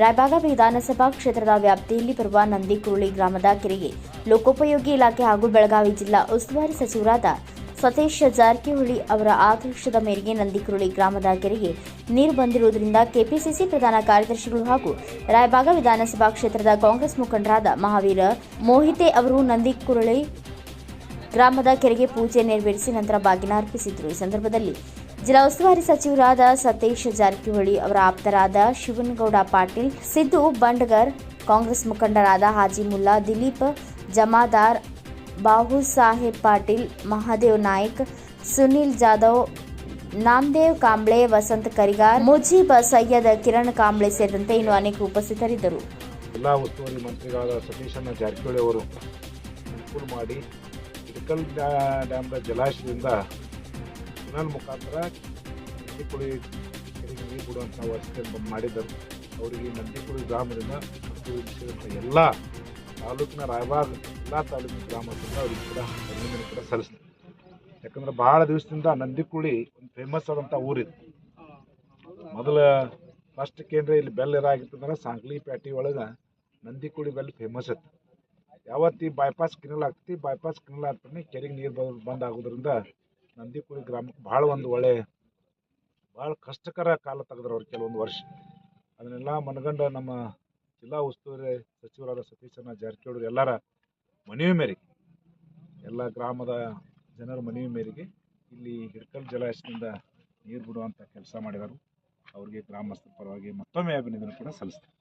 ರಾಯಬಾಗ ವಿಧಾನಸಭಾ ಕ್ಷೇತ್ರದ ವ್ಯಾಪ್ತಿಯಲ್ಲಿ ಬರುವ ನಂದಿಕುರುಳಿ ಗ್ರಾಮದ ಕೆರೆಗೆ ಲೋಕೋಪಯೋಗಿ ಇಲಾಖೆ ಹಾಗೂ ಬೆಳಗಾವಿ ಜಿಲ್ಲಾ ಉಸ್ತುವಾರಿ ಸಚಿವರಾದ ಸತೀಶ್ ಜಾರಕಿಹೊಳಿ ಅವರ ಆದೇಶದ ಮೇರೆಗೆ ನಂದಿಕುರುಳಿ ಗ್ರಾಮದ ಕೆರೆಗೆ ನೀರು ಬಂದಿರುವುದರಿಂದ ಕೆಪಿಸಿಸಿ ಪ್ರಧಾನ ಕಾರ್ಯದರ್ಶಿಗಳು ಹಾಗೂ ರಾಯಬಾಗ ವಿಧಾನಸಭಾ ಕ್ಷೇತ್ರದ ಕಾಂಗ್ರೆಸ್ ಮುಖಂಡರಾದ ಮಹಾವೀರ ಮೋಹಿತೆ ಅವರು ನಂದಿಕುರುಳಿ ಗ್ರಾಮದ ಕೆರೆಗೆ ಪೂಜೆ ನೆರವೇರಿಸಿ ನಂತರ ಬಾಗಿನ ಅರ್ಪಿಸಿದರು. ಈ ಸಂದರ್ಭದಲ್ಲಿ ಜಿಲ್ಲಾ ಉಸ್ತುವಾರಿ ಸಚಿವರಾದ ಸತೀಶ್ ಜಾರಕಿಹೊಳಿ ಅವರ ಆಪ್ತರಾದ ಶಿವನಗೌಡ ಪಾಟೀಲ್, ಸಿದ್ದು ಬಂಡಗರ್, ಕಾಂಗ್ರೆಸ್ ಮುಖಂಡರಾದ ಹಾಜಿ ಮುಲ್ಲಾ, ದಿಲೀಪ್ ಜಮಾದಾರ್, ಬಾಹು ಸಾಹೇಬ್ ಪಾಟೀಲ್, ಮಹಾದೇವ್ ನಾಯ್ಕ್, ಸುನಿಲ್ ಜಾಧವ್, ನಾಮದೇವ್ ಕಾಂಬ್ಳೆ, ವಸಂತ ಕರಿಗಾರ್, ಮುಜೀಬ್ ಸೈಯದ್, ಕಿರಣ್ ಕಾಂಬ್ಳೆ ಸೇರಿದಂತೆ ಇನ್ನು ಅನೇಕ ಉಪಸ್ಥಿತರಿದ್ದರು. ಜಿಲ್ಲಾ ಉಸ್ತುವಾರಿ ಮಂತ್ರಿಗಳಾದ ಸತೀಶಣ್ಣ ಜಾರಕಿಹೊಳಿ ಅವರು ಮಾಡಿ ಡ್ಯಾಮ್ನ ಜಲಾಶಯದಿಂದ ಕೆನಾಲ್ ಮುಖಾಂತರ ನಂದಿಕುಳಿ ಕೆರೆಗೆ ನೀರು ಬಿಡುವಂಥ ವ್ಯವಸ್ಥೆ ಮಾಡಿದ್ದರು. ಅವರಿಗೆ ನಂದಿಕುಳಿ ಗ್ರಾಮದಿಂದ ಎಲ್ಲ ತಾಲೂಕಿನ ರಾಯಬಾಗ್ ಎಲ್ಲ ತಾಲೂಕಿನ ಗ್ರಾಮದಿಂದ ಅವರಿಗೆ ಕೂಡ ಅಭಿನಂದನೆ ಕೂಡ ಸಲ್ಲಿಸ್ತಾರೆ ಯಾಕಂದ್ರೆ ಭಾಳ ದಿವಸದಿಂದ ನಂದಿಕುಳಿ ಒಂದು ಫೇಮಸ್ ಆದಂಥ ಊರಿದೆ. ಮೊದಲ ಫಸ್ಟ್ ಕೇಂದ್ರ ಇಲ್ಲಿ ಬೆಲ್ ಏನಾಗಿತ್ತಂದ್ರೆ ಸಾಂಗ್ಲಿ ಪ್ಯಾಟಿ ಒಳಗೆ ನಂದಿಕುಳಿ ಬೆಲ್ ಫೇಮಸ್ ಇತ್ತು. ಯಾವತ್ತಿ ಬೈಪಾಸ್ ಕಿನಲ್ ಆಗ್ತೈತಿ ಬೈಪಾಸ್ ಕಿನಲ್ ಆದ್ಮೇಲೆ ಕೆರೆಗೆ ನೀರು ಬಂದು ಬಂದ್ ಆಗೋದ್ರಿಂದ ನಂದಿಕುಳಿ ಗ್ರಾಮಕ್ಕೆ ಭಾಳ ಒಂದು ಒಳ್ಳೆ, ಭಾಳ ಕಷ್ಟಕರ ಕಾಲ ತೆಗೆದ್ರು ಅವ್ರು ಕೆಲವೊಂದು ವರ್ಷ. ಅದನ್ನೆಲ್ಲ ಮನಗಂಡ ನಮ್ಮ ಜಿಲ್ಲಾ ಉಸ್ತುವಾರಿ ಸಚಿವರಾದ ಸತೀಶಣ್ಣ ಜಾರಕಿಹೊಳಿ ಎಲ್ಲರ ಮನವಿ ಮೇರೆಗೆ, ಎಲ್ಲ ಗ್ರಾಮದ ಜನರ ಮನವಿ ಮೇರೆಗೆ ಇಲ್ಲಿ ಹಿಡ್ಕಲ್ ಜಲಾಶಯದಿಂದ ನೀರು ಬಿಡುವಂಥ ಕೆಲಸ ಮಾಡಿದರು ಅವರಿಗೆ ಗ್ರಾಮಸ್ಥರ ಪರವಾಗಿ ಮತ್ತೊಮ್ಮೆ ಅಭಿನಂದನೆ ಕೂಡ ಸಲ್ಲಿಸ್ತಾರೆ